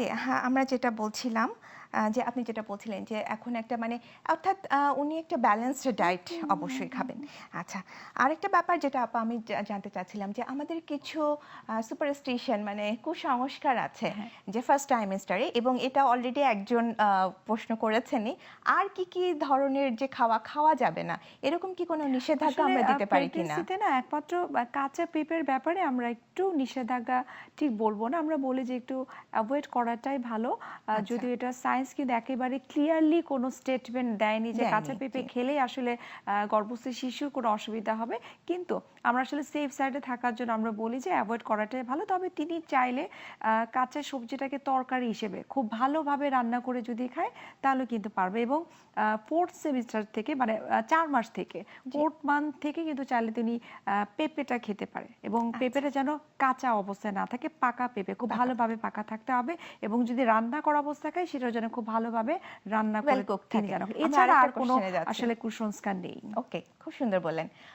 জি হ্যাঁ আমরা যেটা বলছিলাম যে আপনি যেটা বলছিলেন যে এখন একটা মানে অর্থাৎ উনি একটা ব্যালেন্সড ডায়েট অবশ্যই খাবেন। আচ্ছা আরেকটা ব্যাপার যেটা আপা আমি জানতে চাচ্ছিলাম যে আমাদের কিছু সুপারস্টিশন মানে কুসংস্কার আছে হ্যাঁ। যে ফার্স্ট টাইমেস্টারে এবং এটা অলরেডি একজন প্রশ্ন করেছেনই। আর কি কি ধরনের যে খাওয়া খাওয়া যাবে না এরকম কি কোনো নিষেধাজ্ঞা আমরা দিতে পারি কিনা? না একমাত্র কাঁচা পেঁপের ব্যাপারে আমরা একটু নিষেধাজ্ঞা ঠিক বলব না। আমরা বলি যে একটু অ্যাভয়েড করাটাই ভালো। আচ্ছা। এটা সায়েন্স কিন্তু একেবারে ক্লিয়ারলি কোনো স্টেটমেন্ট দেয়নি যে কাঁচা পেঁপে। খেলেই আসলে গর্ভস্থ শিশুর কোনো অসুবিধা হবে। কিন্তু আমরা আসলে সেফ সাইডে থাকার জন্য আমরা বলি যে অ্যাভয়েড করাটাই ভালো। তবে তিনি চাইলে কাঁচা সবজিটাকে তরকারি হিসেবে খুব ভালোভাবে রান্না করে যদি খায় তাহলে কিন্তু পারবে। এবং ফোর্থ সেমিস্টার থেকে মানে চার মাস থেকে ফোর্থ মান্থ থেকে কিন্তু চাইলে তিনি আহ, পেঁপেটা খেতে পারে। এবং আচ্ছা। পেঁপেটা যেন কাঁচা অবস্থায় না থাকে পাকা পেঁপে খুব ভালোভাবে পাকা থাকতে হবে। এবং যদি রান্না করা অবস্থা খায় সেটা যেন খুব ভালোভাবে রান্না করে তিনি। যেন এছাড়া আর কোনো। আসলে কুসংস্কার নেই ওকে খুব সুন্দর বললেন